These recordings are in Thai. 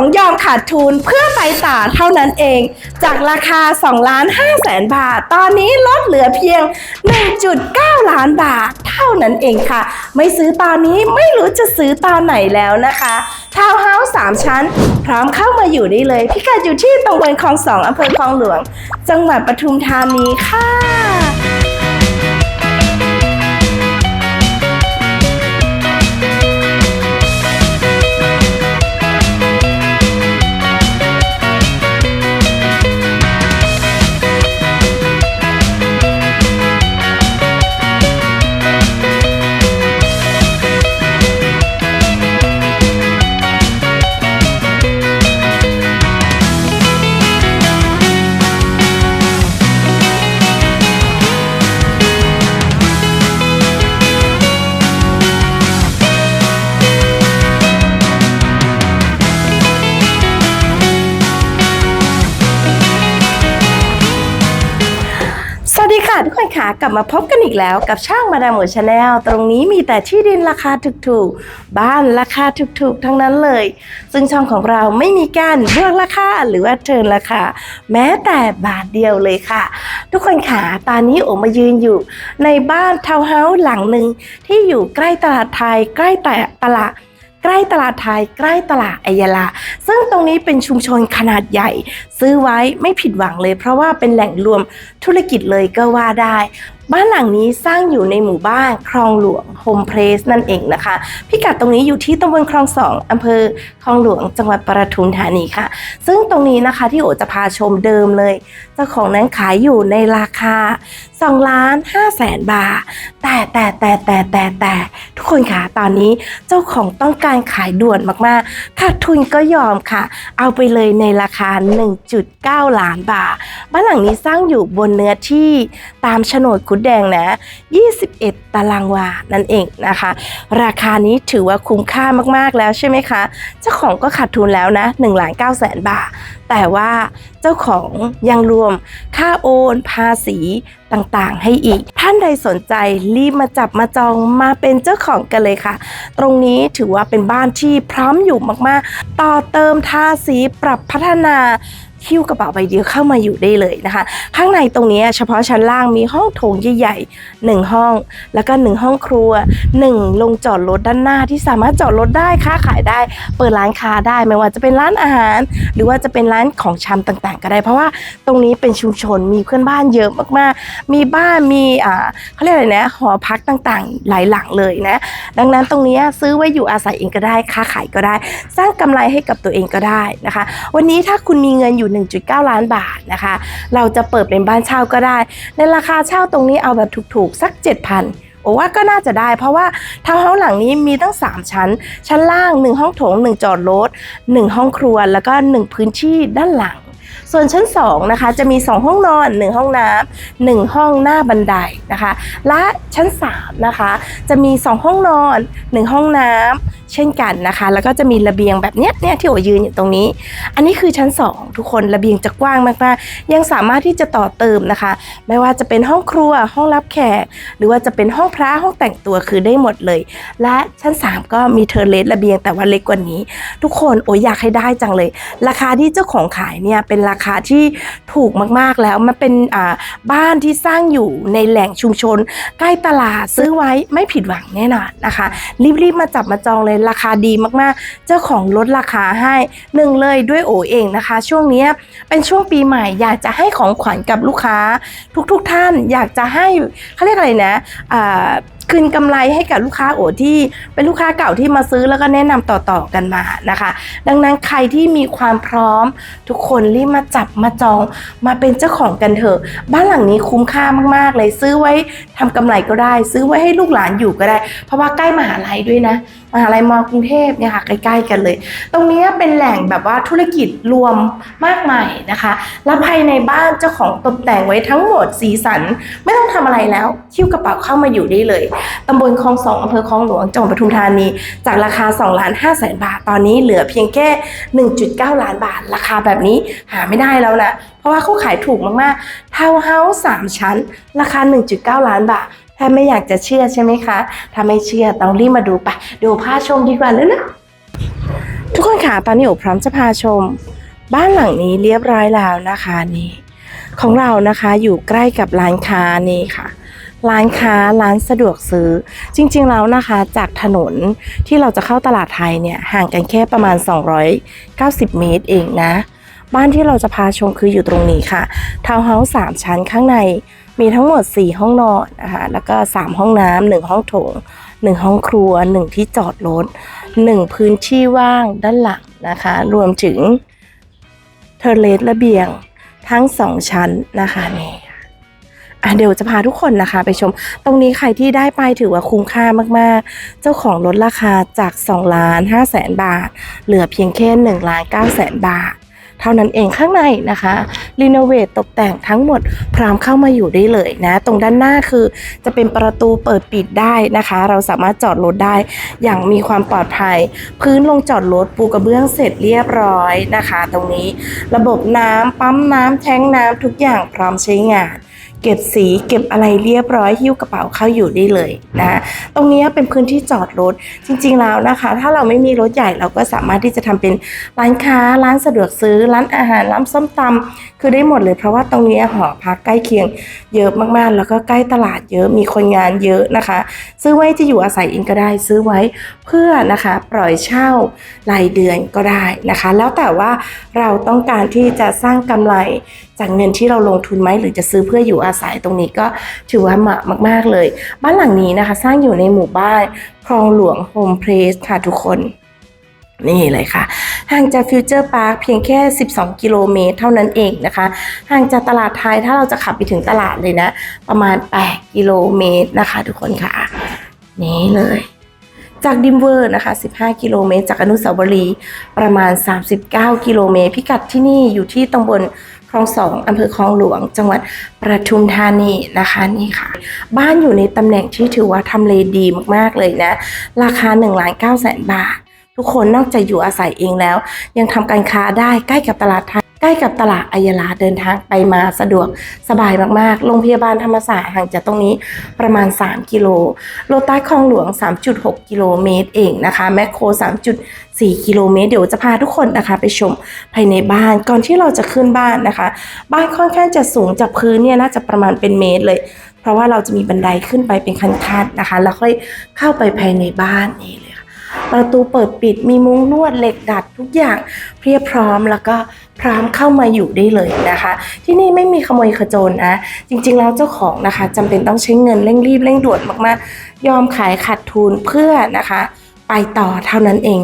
2ยอมขาดทุนเพื่อไปต่อเท่านั้นเอง จากราคา2ล้าน5แสนบาท ตอนนี้ลดเหลือเพียง 1.9 ล้านบาทเท่านั้นเองค่ะ ไม่ซื้อตอนนี้ไม่รู้จะซื้อตอนไหนแล้วนะคะทาวน์เฮาส์3ชั้น พร้อมเข้ามาอยู่ได้เลย พิกัดอยู่ที่ตำบลคลองสองอำเภอคลองหลวง จังหวัดปทุมธานีค่ะ กลับมาพบกันอีกแล้วกับช่างมาดามหมูชาแนลตรงนี้มีแต่ที่ดินราคาถูกๆ บ้านราคาถูกๆ ทั้งนั้นเลย ซึ่งช่องของเราไม่มีการบวกราคาหรือว่าเทินราคา แม้แต่บาทเดียวเลยค่ะ ทุกคนค่ะตอนนี้โอมายืนอยู่ ในบ้านทาวน์เฮาส์หลังหนึ่งที่อยู่ใกล้ตลาดไทยใกล้แต่ตลาดใกล้ตลาดไทยใกล้ตลาดอัยยาลา ซึ่งตรงนี้เป็นชุมชนขนาดใหญ่ ซื้อไว้ไม่ผิดหวังเลย เพราะว่าเป็นแหล่งรวมธุรกิจเลยก็ว่าได้ บ้านหลังนี้สร้างอยู่ในหมู่บ้านคลองหลวงโฮมเพลสนั่นเองนะคะ พิกัดตรงนี้อยู่ที่ตำบลคลองสองอำเภอคลองหลวงจังหวัดปทุมธานีค่ะ ซึ่งตรงนี้นะคะที่โอจะพาชมเดิมเลย เจ้าของนั้นขายอยู่ในราคา2ล้าน5แสนบาท แต่แต่แต่แต่แต่แต่ทุกคนค่ะตอนนี้เจ้าของต้องการขายด่วนมากๆขาดทุนก็ยอมค่ะ เอาไปเลยในราคา1.9 ล้านบาท บ้านหลังนี้สร้างอยู่บนเนื้อที่ตามโฉนดคุดแดงนะ 21 ตารางวา นั่นเองนะคะ ราคานี้ถือว่าคุ้มค่ามากๆแล้วใช่ไหมคะ เจ้าของก็ขาดทุนแล้วนะ1ล้าน9แสนบาท แต่ว่าเจ้าของยังรวมค่าโอนภาษีต่างๆ ให้อีก ท่านใดสนใจรีบมาจับมาจองมาเป็นเจ้าของกันเลยค่ะ ตรงนี้ถือว่าเป็นบ้านที่พร้อมอยู่มากๆ ต่อเติมทาสีปรับพัฒนาคิ้วกระเป๋าใบเดียวเข้ามาอยู่ได้เลยนะคะ ข้างในตรงนี้เฉพาะชั้นล่างมีห้องโถงใหญ่ๆหนึ่งห้อง แล้วก็หนึ่งห้องครัวหนึ่งลงจอดรถด้านหน้าที่สามารถจอดรถได้ค้าขายได้ เปิดร้านค้าได้ไม่ว่าจะเป็นร้านอาหาร หรือว่าจะเป็นร้านของชำต่างๆ ก็ได้ เพราะว่าตรงนี้เป็นชุมชนมีเพื่อนบ้านเยอะมากๆ มีบ้านมีอ่าเขาเรียกอะไรนะหอพักต่างๆ หลายหลังเลยนะ ดังนั้นตรงนี้ซื้อไว้อยู่อาศัยเองก็ได้ค้าขายก็ได้ สร้างกำไรให้กับตัวเองก็ได้นะคะ วันนี้ถ้าคุณมีเงินอยู่ 1.9 ล้านบาทนะคะ เราจะเปิดเป็นบ้านเช่าก็ได้ ในราคาเช่าตรงนี้เอาแบบถูกๆสัก 7,000 โอ้ว่าก็น่าจะได้ เพราะว่าทาวน์เฮาส์หลังนี้มีตั้ง 3 ชั้น ชั้นล่าง 1 ห้องโถง 1 จอดรถ1ห้องครัวแล้วก็ 1 พื้นที่ด้านหลัง ส่วนชั้น2นะคะจะมี 2 ห้องนอน 1 ห้องน้ำ1ห้องหน้าบันไดนะคะ และชั้น3นะคะจะมี 2 ห้องนอน 1 ห้องน้ำเช่นกันนะคะ แล้วก็จะมีระเบียงแบบเนี้ยเนี่ยที่โอยืนอยู่ตรงนี้ อันนี้คือชั้น 2 ทุกคนระเบียงจะกว้างมากๆยังสามารถที่จะต่อเติมนะคะ ไม่ว่าจะเป็นห้องครัวห้องรับแขก หรือว่าจะเป็นห้องพระห้องแต่งตัวคือได้หมดเลย และชั้น 3 ก็มีเทอร์เลสระเบียงแต่ว่าเล็กกว่านี้ ทุกคนโอ้ยอยากให้ได้จังเลย ราคาที่เจ้าของขายเนี่ยเป็นราคาที่ถูกมากๆแล้ว มันเป็นบ้านที่สร้างอยู่ในแหล่งชุมชน ใกล้ตลาดซื้อไว้ไม่ผิดหวังแน่นอนนะคะ รีบๆมาจับมาจองเลยราคาดีมากๆ เจ้าของลดราคาให้หนึ่งเลยด้วยโอเองนะคะ ช่วงนี้เป็นช่วงปีใหม่อยากจะให้ของขวัญกับลูกค้าทุกๆทท่านอยากจะให้เขาเรียกอะไรนะ คืนกำไรให้กับลูกค้าโอที่เป็นลูกค้าเก่าที่มาซื้อแล้วก็แนะนำต่อๆกันมานะคะ ดังนั้นใครที่มีความพร้อม ทุกคนรีบมาจับมาจองมาเป็นเจ้าของกันเถอะ บ้านหลังนี้คุ้มค่ามากๆเลยซื้อไว้ทำกำไรก็ได้ ซื้อไว้ให้ลูกหลานอยู่ก็ได้ เพราะว่าใกล้มหาลัยด้วยนะมหาลัยมอกรุงเทพเนี่ยค่ะใกล้ๆกันเลย ตรงนี้เป็นแหล่งแบบว่าธุรกิจรวมมากมายนะคะ แล้วภายในบ้านเจ้าของตกแต่งไว้ทั้งหมดสีสัน ไม่ต้องทำอะไรแล้วคิ้วกระเป๋าเข้ามาอยู่ได้เลยตำบลคลองสองอำเภอคลองหลวงจังหวัดปทุมธานี จากราคา2ล้าน5แสนบาท ตอนนี้เหลือเพียงแค่ 1.9 ล้านบาท ราคาแบบนี้หาไม่ได้แล้วนะ เพราะว่าเขาขายถูกมากๆทาวน์เฮาส์3ชั้น ราคา 1.9 ล้านบาท ถ้าไม่อยากจะเชื่อใช่ไหมคะ ถ้าไม่เชื่อต้องรีบมาดูไปดูภาพชมดีกว่าเลยนะทุกคนค่ะตอนนี้โอพร้อมจะพาชม บ้านหลังนี้เรียบร้อยแล้วนะคะนี่ ของเรานะคะอยู่ใกล้กับร้านค้านี่ค่ะร้านค้าร้านสะดวกซื้อ จริงๆแล้วนะคะ จากถนนที่เราจะเข้าตลาดไทยเนี่ยห่างกันแค่ประมาณ 290 เมตรเองนะ บ้านที่เราจะพาชมคืออยู่ตรงนี้ค่ะทาวน์เฮาส์3ชั้นข้างใน มีทั้งหมด 4 ห้องนอนนะคะแล้วก็ 3 ห้องน้ำหนึ่งห้องโถง 1 ห้องครัว 1 ที่จอดรถ 1 พื้นที่ว่างด้านหลังนะคะ รวมถึงเทอร์เลสระเบียงทั้ง 2 ชั้นนะคะนี่อะเดี๋ยวจะพาทุกคนนะคะ ไปชม ตรงนี้ใครที่ได้ไปถือว่าคุ้มค่ามากๆ เจ้าของลดราคาจาก2ล้าน5แสนบาท เหลือเพียงแค่1ล้าน9แสนบาท เท่านั้นเองข้างในนะคะรีโนเวทตกแต่งทั้งหมดพร้อมเข้ามาอยู่ได้เลยนะ ตรงด้านหน้าคือจะเป็นประตูเปิดปิดได้นะคะ เราสามารถจอดรถได้อย่างมีความปลอดภัย พื้นลงจอดรถปูกระเบื้องเสร็จเรียบร้อยนะคะ ตรงนี้ระบบน้ำปั๊มน้ำแท้งน้ำทุกอย่างพร้อมใช้งาน เก็บสีเก็บอะไรเรียบร้อยหิ้วกระเป๋าเข้าอยู่ได้เลยนะตรงนี้เป็นพื้นที่จอดรถจริงๆแล้วนะคะ ถ้าเราไม่มีรถใหญ่เราก็สามารถที่จะทำเป็นร้านค้า ร้านสะดวกซื้อ ร้านอาหารร้านส้มตำคือได้หมดเลย เพราะว่าตรงนี้หอพักใกล้เคียงเยอะมากๆ แล้วก็ใกล้ตลาดเยอะมีคนงานเยอะนะคะ ซื้อไว้จะอยู่อาศัยเองก็ได้ ซื้อไว้เพื่อนะคะปล่อยเช่ารายเดือนก็ได้นะคะ แล้วแต่ว่าเราต้องการที่จะสร้างกำไร จากเงินที่เราลงทุนไหมหรือจะซื้อเพื่ออยู่อาศัยตรงนี้ก็ถือว่าเหมาะมาก ๆ เลย บ้านหลังนี้นะคะ สร้างอยู่ในหมู่บ้านคลองหลวงโฮมเพลสค่ะทุกคนนี่เลยค่ะ ห่างจากฟิวเจอร์พาร์คเพียงแค่ 12 กิโลเมตรเท่านั้นเองนะคะ ห่างจากตลาดไทยถ้าเราจะขับไปถึงตลาดเลยนะ ประมาณ 8 กิโลเมตรนะคะ ทุกคนค่ะ นี่เลย จากดิมเวอร์นะคะ 15 กิโลเมตร จากอนุสาวรีย์ประมาณ 39 กิโลเมตร พิกัดที่นี่อยู่ที่ตำบล คลองสองอำเภอคลองหลวง จังหวัดประทุมธานีนะคะนี่ค่ะ บ้านอยู่ในตำแหน่งที่ถือว่าทำเลดีมากๆเลยนะ ราคา1ล้าน9แสนบาท ทุกคนนอกจากอยู่อาศัยเองแล้ว ยังทำการค้าได้ใกล้กับตลาดไทย ใกล้กับตลาดอายลาเดินทางไปมาสะดวกสบายมากๆ โรงพยาบาลธรรมศาสตร์ห่างจากตรงนี้ประมาณ 3 กิโล โลตัสคลองหลวง 3.6 กิโลเมตรเองนะคะ แมคโคร 3.4 กิโลเมตร เดี๋ยวจะพาทุกคนนะคะ ไปชมภายในบ้านก่อนที่เราจะขึ้นบ้านนะคะ บ้านค่อนข้างจะสูงจากพื้นเนี่ยน่าจะประมาณเป็นเมตรเลย เพราะว่าเราจะมีบันไดขึ้นไปเป็นคันๆนะคะ แล้วค่อยเข้าไปภายในบ้านนี่เลย ประตูเปิดปิดมีมุ้งลวดเหล็กดัดทุกอย่างเพียบพร้อมแล้วก็พร้อมเข้ามาอยู่ได้เลยนะคะ ที่นี่ไม่มีขโมยขโจรนะ จริงๆแล้วเจ้าของนะคะจำเป็นต้องใช้เงินเร่งรีบเร่งด่วนมากๆ ยอมขายขาดทุนเพื่อนะคะ ไปต่อเท่านั้นเอง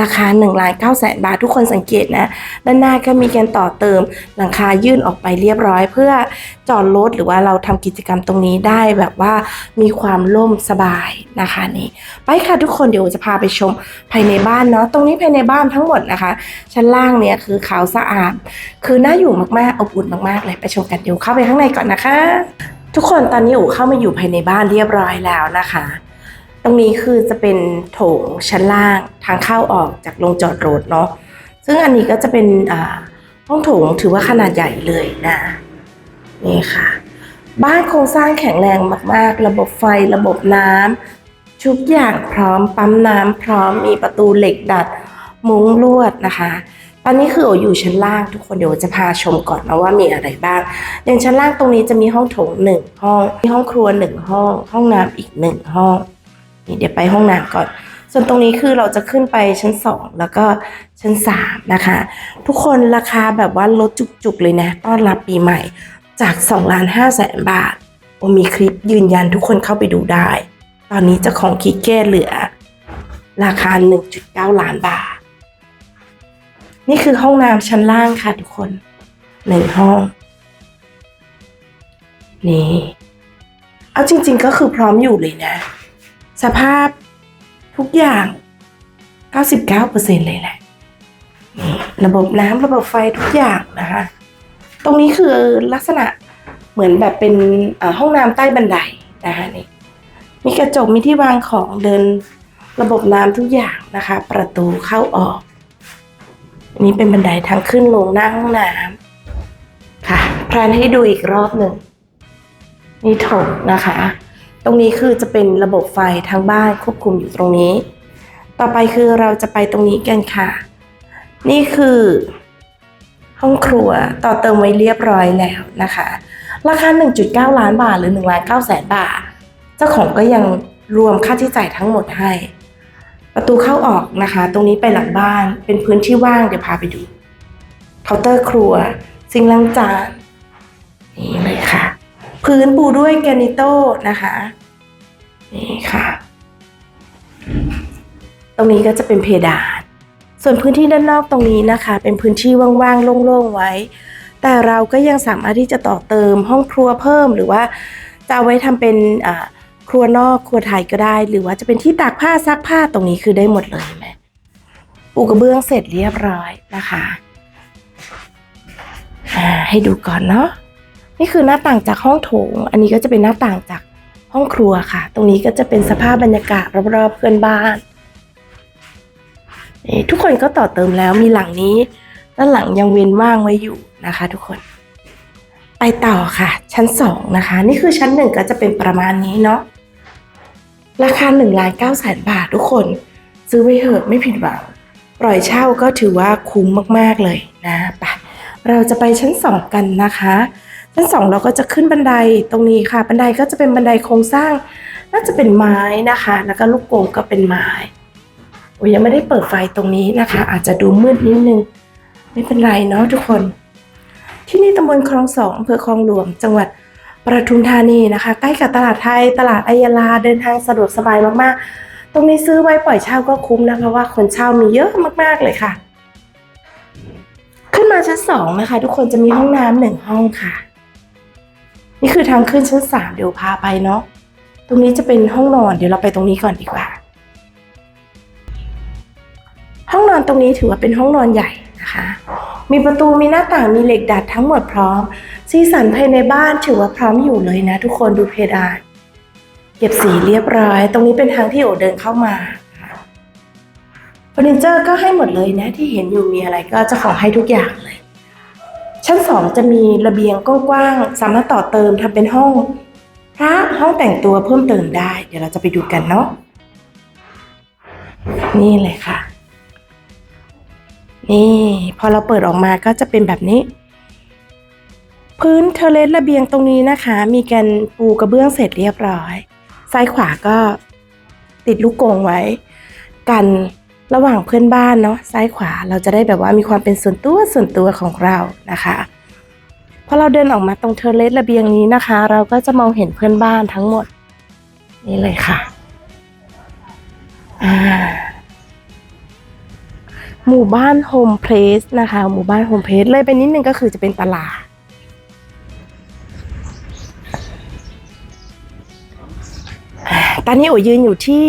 ราคา1ล้าน9แสนบาททุกคนสังเกตนะ ด้านหน้าก็มีการต่อเติมหลังคายื่นออกไปเรียบร้อย เพื่อจอดรถหรือว่าเราทำกิจกรรมตรงนี้ได้แบบว่ามีความร่มสบายนะคะนี่ไปค่ะทุกคนเดี๋ยวจะพาไปชมภายในบ้านเนาะตรงนี้ภายในบ้านทั้งหมดนะคะ ชั้นล่างเนี่ยคือขาวสะอาด คือน่าอยู่มากๆอบอุ่นมากๆเลยไปชมกันเดี๋ยวเข้าไปข้างในก่อนนะคะ ทุกคนตอนนี้อู๋เข้ามาอยู่ภายในบ้านเรียบร้อยแล้วนะคะ ตรงนี้คือจะเป็นโถงชั้นล่างทางเข้าออกจากโรงจอดรถเนาะซึ่งอันนี้ก็จะเป็นห้องโถงถือว่าขนาดใหญ่เลยนะนี่ค่ะ บ้านโครงสร้างแข็งแรงมากๆ ระบบไฟระบบน้ำทุกอย่างพร้อมปั๊มน้ำพร้อมมีประตูเหล็กดัดมุ้งลวดนะคะ ตอนนี้คือโออยู่ชั้นล่างทุกคนเดี๋ยวจะพาชมก่อนนะว่ามีอะไรบ้างอย่างชั้นล่างตรงนี้จะมีห้องโถงหนึ่งห้องมีห้องครัวหนึ่งห้อง ห้องน้ำอีกหนึ่งห้อง นี่เดี๋ยวไปห้องน้ำก่อน ส่วนตรงนี้คือเราจะขึ้นไปชั้นสองแล้วก็ชั้นสามนะคะ ทุกคนราคาแบบว่าลดจุกๆเลยนะต้อนรับปีใหม่จาก2ล้าน5แสนบาทโอมีคลิปยืนยันทุกคนเข้าไปดูได้ ตอนนี้เจะของคิกเก้เหลือ ราคา 1.9 ล้านบาท นี่คือห้องน้ำชั้นล่างค่ะทุกคนหนึ่งห้อง นี่ เอาจริง ๆ ก็คือพร้อมอยู่เลยนะ สภาพทุกอย่าง 99%เลยแหละ ระบบน้ำระบบไฟทุกอย่างนะคะ ตรงนี้คือลักษณะเหมือนแบบเป็นห้องน้ำใต้บันไดนะคะนี่มีกระจกมีที่วางของเดินระบบน้ำทุกอย่างนะคะ ประตูเข้าออกนนี้เป็นบันไดทางขึ้นลงหน้าห้องน้ำค่ะแพลนให้ดูอีกรอบหนึ่งนี่ถงนะคะ ตรงนี้คือจะเป็นระบบไฟทางบ้านควบคุมอยู่ตรงนี้ ต่อไปคือเราจะไปตรงนี้กันค่ะ นี่คือ ห้องครัวต่อเติมไว้เรียบร้อยแล้วนะคะ ราคา 1.9 ล้านบาทหรือ1ล้าน9แสนบาท เจ้าของก็ยังรวมค่าใช้จ่ายทั้งหมดให้ ประตูเข้าออกนะคะ ตรงนี้ไปหลังบ้านเป็นพื้นที่ว่างเดี๋ยวพาไปดูเคาน์เตอร์ครัวซิงล้างจานนี่เลยค่ะ พื้นปูด้วยแกนิโต้นะคะนี่ค่ะ ตรงนี้ก็จะเป็นเพดาน ส่วนพื้นที่ด้านนอกตรงนี้นะคะ เป็นพื้นที่ว่างๆโล่งๆไว้ แต่เราก็ยังสามารถที่จะต่อเติมห้องครัวเพิ่ม หรือว่าจะเอาไว้ทำเป็นครัวนอกครัวไทยก็ได้ หรือว่าจะเป็นที่ตากผ้าซักผ้าตรงนี้คือได้หมดเลยไหมปูกระเบื้องเสร็จเรียบร้อยนะคะ ให้ดูก่อนเนาะ นี่คือหน้าต่างจากห้องโถง อันนี้ก็จะเป็นหน้าต่างจากห้องครัวค่ะ ตรงนี้ก็จะเป็นสภาพบรรยากาศรอบๆเพื่อนบ้าน ทุกคนก็ต่อเติมแล้วมีหลังนี้ ด้านหลังยังเว้นว่างไว้อยู่นะคะ ทุกคน ไปต่อค่ะ ชั้นสองนะคะ นี่คือชั้นหนึ่งก็จะเป็นประมาณนี้เนาะ ราคา1นึ่งล้านเก้าแสนบาททุกคน ซื้อไว้เถอะไม่ผิดหวัง ปล่อยเช่าก็ถือว่าคุ้มมากๆเลยนะ ไป เราจะไปชั้นสองกันนะคะ ชั้นสองเราก็จะขึ้นบันไดตรงนี้ค่ะ บันไดก็จะเป็นบันไดโครงสร้าง น่าจะเป็นไม้นะคะ แล้วก็ลูกโป่งก็เป็นไม้โอ้ยยังไม่ได้เปิดไฟตรงนี้นะคะ อาจจะดูมืดนิดนึง ไม่เป็นไรเนาะทุกคน ที่นี่ตำบลคลองสองอำเภอคลองหลวง จังหวัดปทุมธานีนะคะ ใกล้กับตลาดไทย ตลาดอัยยาลาเดินทางสะดวกสบายมากๆ ตรงนี้ซื้อไว้ปล่อยเช่าก็คุ้มนะเพราะว่าคนเช่ามีเยอะมากๆเลยค่ะ ขึ้นมาชั้นสองนะคะ ทุกคนจะมีห้องน้ำหนึ่งห้องค่ะ นี่คือทางขึ้นชั้นสามเดี๋ยวพาไปเนาะ ตรงนี้จะเป็นห้องนอนเดี๋ยวเราไปตรงนี้ก่อนดีกว่า ห้องนอนตรงนี้ถือว่าเป็นห้องนอนใหญ่นะคะ มีประตูมีหน้าต่างมีเหล็กดัดทั้งหมดพร้อม สีสันภายในบ้านถือว่าพร้อมอยู่เลยนะ ทุกคนดูเพดานเก็บสีเรียบร้อย ตรงนี้เป็นทางที่โอเดินเข้ามาเฟอร์นิเจอร์ก็ให้หมดเลยนะที่เห็นอยู่มีอะไรก็จะขอให้ทุกอย่างเลย ชั้นสองจะมีระเบียงกว้างๆสามารถต่อเติมทำเป็นห้องพระห้องแต่งตัวเพิ่มเติมได้ เดี๋ยวเราจะไปดูกันเนาะนี่เลยค่ะ นี่พอเราเปิดออกมาก็จะเป็นแบบนี้ พื้นเทเลสระเบียงตรงนี้นะคะ มีการปูกระเบื้องเสร็จเรียบร้อย ซ้ายขวาก็ติดลูกกงไว้ กัน ระหว่างเพื่อนบ้านเนาะซ้ายขวาเราจะได้แบบว่ามีความเป็นส่วนตัวส่วนตัวของเรานะคะพอเราเดินออกมาตรงเทอร์เลสระเบียงนี้นะคะ เราก็จะมองเห็นเพื่อนบ้านทั้งหมด นี่เลยค่ะหมู่บ้านโฮมเพลสนะคะ หมู่บ้านโฮมเพลสเลยไปนิดนึงก็คือจะเป็นตลาดตอนนี้โอยืนอยู่ที่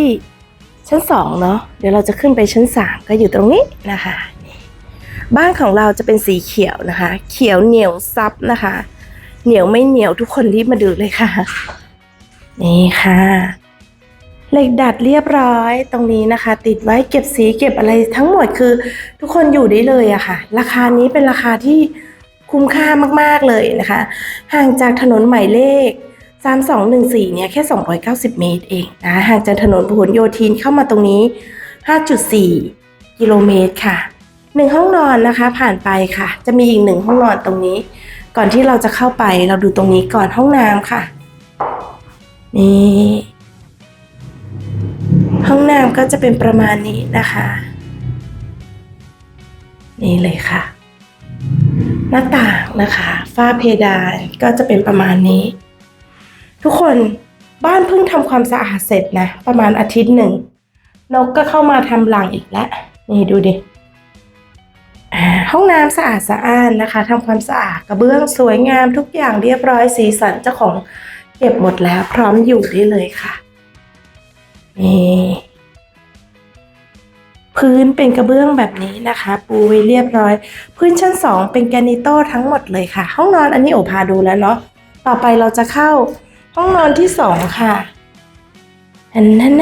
ชั้นสองเนาะเดี๋ยวเราจะขึ้นไปชั้นสามก็อยู่ตรงนี้นะคะบ้านของเราจะเป็นสีเขียวนะคะ เขียวเหนียวซับนะคะ เหนียวไม่เหนียวทุกคนรีบมาดูเลยค่ะ นี่ค่ะ เหล็กดัดเรียบร้อยตรงนี้นะคะ ติดไว้เก็บสีเก็บอะไรทั้งหมดคือ ทุกคนอยู่ได้เลยอะค่ะ ราคานี้เป็นราคาที่คุ้มค่ามากๆเลยนะคะ ห่างจากถนนหมายเลข 3214 เนี่ยแค่ 290 เมตรเองนะห่างจากถนนพหลโยธินเข้ามาตรงนี้ 5.4 กิโลเมตรค่ะหนึ่งห้องนอนนะคะผ่านไปค่ะ จะมีอีกหนึ่งห้องนอนตรงนี้ ก่อนที่เราจะเข้าไปเราดูตรงนี้ก่อนห้องน้ำค่ะ นี่ ห้องน้ำก็จะเป็นประมาณนี้นะคะ นี่เลยค่ะ หน้าต่างนะคะ ฝ้าเพดานก็จะเป็นประมาณนี้ ทุกคนบ้านเพิ่งทำความสะอาดเสร็จนะ ประมาณอาทิตย์หนึ่ง นกก็เข้ามาทำรังอีกแล้วนี่ดูดิห้องน้ำสะอาดสะอ้านนะคะทำความสะอาดกระเบื้องสวยงามทุกอย่างเรียบร้อยสีสันเจ้าของเก็บหมดแล้วพร้อมอยู่ได้เลยค่ะนี่พื้นเป็นกระเบื้องแบบนี้นะคะ ปูไว้เรียบร้อย พื้นชั้นสองเป็นแกนิโต้ทั้งหมดเลยค่ะ ห้องนอนอันนี้โอพาดูแล้วเนาะต่อไปเราจะเข้า ห้องนอนที่สองค่ะอันนัน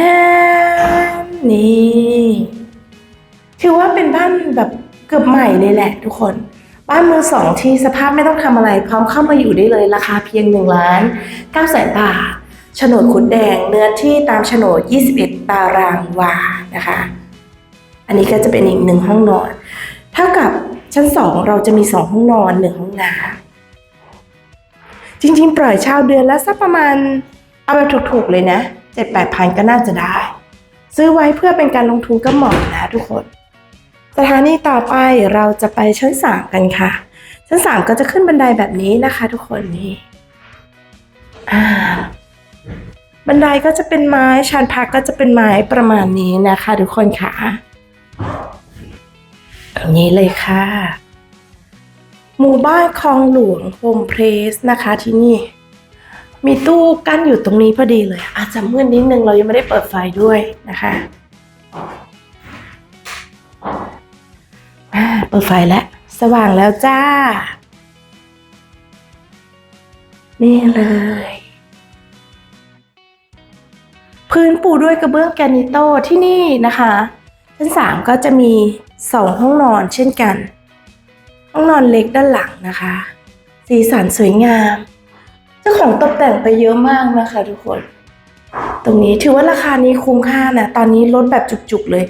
นี่ถือว่าเป็นบ้านแบบเกือบใหม่เลยแหละทุกคน บ้านมือสองที่สภาพไม่ต้องทำอะไร พร้อมเข้ามาอยู่ได้เลยราคาเพียง1ล้าน9แสนบาทโฉนดขุนแดงเนื้อที่ตามโฉนด 21 ตารางวานะคะ อันนี้ก็จะเป็นอีกหนึ่งห้องนอน เท่ากับชั้นสองเราจะมีสองห้องนอนหนึ่งห้องน้ำ จริงๆ ปล่อยเช่าเดือนละสักประมาณ เอาแบบถูกๆเลยนะเจ็ดแปดพันก็น่าจะได้ ซื้อไว้เพื่อเป็นการลงทุนก็เหมาะนะทุกคน สถานีต่อไปเราจะไปชั้นสามกันค่ะ ชั้นสามก็จะขึ้นบันไดแบบนี้นะคะทุกคนนี่บันไดก็จะเป็นไม้ชานพักก็จะเป็นไม้ประมาณนี้นะคะ ทุกคนค่ะอย่างนี้เลยค่ะ หมู่บ้านคลองหลวงโฮมเพลสนะคะที่นี่ มีตู้กั้นอยู่ตรงนี้พอดีเลย อาจจะมืดนิดนึงเรายังไม่ได้เปิดไฟด้วยนะคะเปิดไฟแล้ว สว่างแล้วจ้า นี่เลย พื้นปูด้วยกระเบื้องแกนิโตที่นี่นะคะชั้นสามก็จะมีสองห้องนอนเช่นกัน ห้องนอนเล็กด้านหลังนะคะ สีสันสวยงาม เจ้าของตกแต่งไปเยอะมากนะคะทุกคน ตรงนี้ถือว่าราคานี้คุ้มค่านะ ตอนนี้ลดแบบจุกๆเลย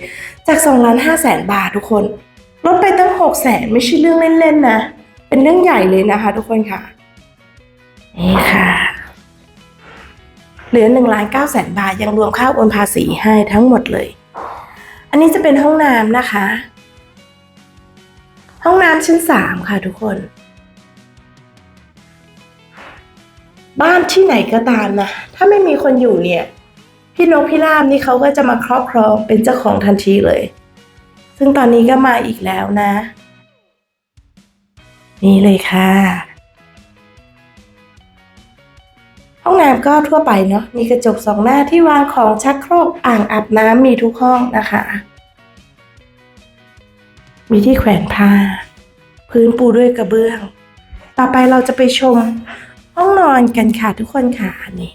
จาก2ล้าน5แสนบาททุกคน ลดไปตั้ง6แสนไม่ใช่เรื่องเล่นๆนะ เป็นเรื่องใหญ่เลยนะคะทุกคนค่ะ นี่ค่ะ เหลือ1ล้าน9แสนบาทยังรวมค่าโอนภาษีให้ทั้งหมดเลย อันนี้จะเป็นห้องน้ำนะคะ ห้องน้ำชั้นสามค่ะทุกคน บ้านที่ไหนก็ตามนะ ถ้าไม่มีคนอยู่เนี่ย พี่นกพี่ลาบนี่เขาก็จะมาครอบครองเป็นเจ้าของทันทีเลย ซึ่งตอนนี้ก็มาอีกแล้วนะ นี่เลยค่ะ ห้องน้ำก็ทั่วไปเนาะมีกระจกสองหน้าที่วางของชักโครกอ่างอาบน้ำมีทุกห้องนะคะ มีที่แขวนผ้า พื้นปูด้วยกระเบื้อง ต่อไปเราจะไปชมห้องนอนกันค่ะทุกคนค่ะนี่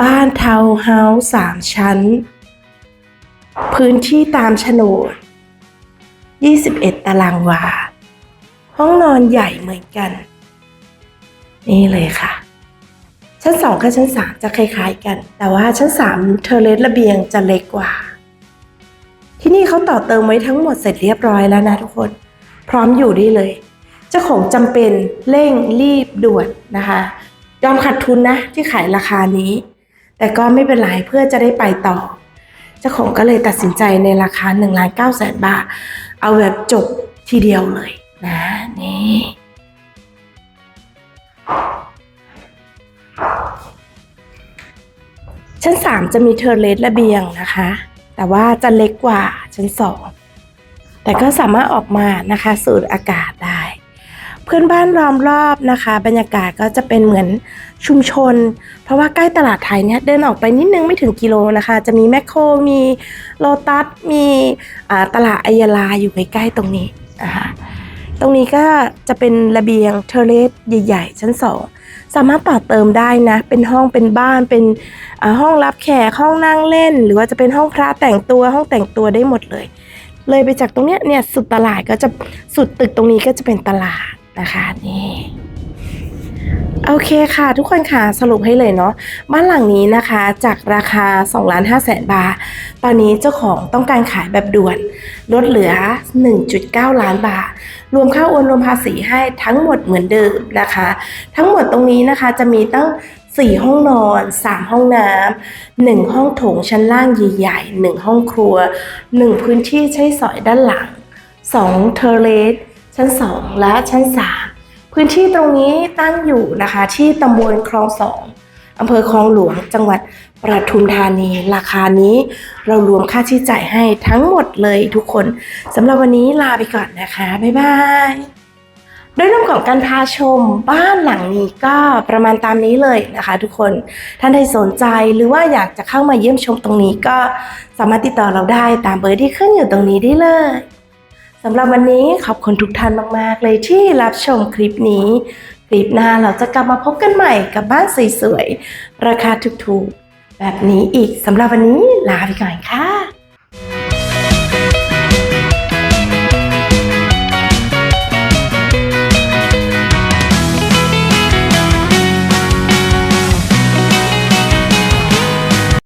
บ้านทาวน์เฮาส์สามชั้น พื้นที่ตามโฉนด 21 ตารางวา ห้องนอนใหญ่เหมือนกัน นี่เลยค่ะ ชั้นสองกับชั้นสามจะคล้ายๆกัน แต่ว่าชั้นสามเทอร์เลสระเบียงจะเล็กกว่า ที่นี่เขาต่อเติมไว้ทั้งหมดเสร็จเรียบร้อยแล้วนะทุกคน พร้อมอยู่ได้เลย เจ้าของจำเป็นเร่งรีบด่วนนะคะยอมขาดทุนนะที่ขายราคานี้ แต่ก็ไม่เป็นไรเพื่อจะได้ไปต่อ เจ้าของก็เลยตัดสินใจในราคา1ล้าน9แสนบาท เอาแบบจบทีเดียวเลยนะนี่ชั้น 3 จะมีเทอร์เลสระเบียงนะคะ แต่ว่าจะเล็กกว่าชั้น2แต่ก็สามารถออกมานะคะ สูดอากาศได้ เพื่อนบ้านล้อมรอบนะคะ บรรยากาศก็จะเป็นเหมือนชุมชน เพราะว่าใกล้ตลาดไทยเนี่ยเดินออกไปนิดนึงไม่ถึงกิโลนะคะ จะมีแมคโครมีโลตัสมีตลาดไอยาลาอยู่ใกล้ๆตรงนี้นะคะตรงนี้ก็จะเป็นระเบียงเทเลสใหญ่ ๆ ชั้น2 สามารถต่อเติมได้นะ เป็นห้องเป็นบ้านเป็นห้องรับแขกห้องนั่งเล่น หรือว่าจะเป็นห้องพระแต่งตัวห้องแต่งตัวได้หมดเลย เลยไปจากตรงเนี้ยเนี่ยสุดตลาดก็จะสุดตึกตรงนี้ก็จะเป็นตลาดนะคะนี่ โอเคค่ะ ทุกคนค่ะสรุปให้เลยเนาะบ้านหลังนี้นะคะจากราคา 2 ล้าน5แสนบาท ตอนนี้เจ้าของต้องการขายแบบด่วน ลดเหลือ 1.9 ล้านบาท รวมค่าโอนรวมภาษีให้ทั้งหมดเหมือนเดิมนะคะ ทั้งหมดตรงนี้นะคะจะมีตั้ง 4 ห้องนอน 3 ห้องน้ำ1ห้องโถงชั้นล่างใหญ่ๆ1ห้องครัว 1 พื้นที่ใช้สอยด้านหลัง 2 เทอร์เลสชั้น 2 และชั้น 3 พื้นที่ตรงนี้ตั้งอยู่นะคะ ที่ตำบลคลองสองอำเภอคลองหลวงจังหวัดปทุมธานี ราคานี้เรารวมค่าใช้จ่ายให้ทั้งหมดเลยทุกคนสำหรับวันนี้ลาไปก่อนนะคะ บ๊ายบายโดยรวมของการพาชมบ้านหลังนี้ก็ประมาณตามนี้เลยนะคะ ทุกคนท่านใดสนใจหรือว่าอยากจะเข้ามาเยี่ยมชมตรงนี้ก็สามารถติดต่อเราได้ตามเบอร์ที่ขึ้นอยู่ตรงนี้ได้เลย สำหรับวันนี้ขอบคุณทุกท่านมาก ๆ เลยที่รับชมคลิปนี้ คลิปหน้าเราจะกลับมาพบกันใหม่กับบ้านสวยๆ ราคาถูกๆ แบบนี้อีกสำหรับวันนี้ลาไปก่อนค่ะ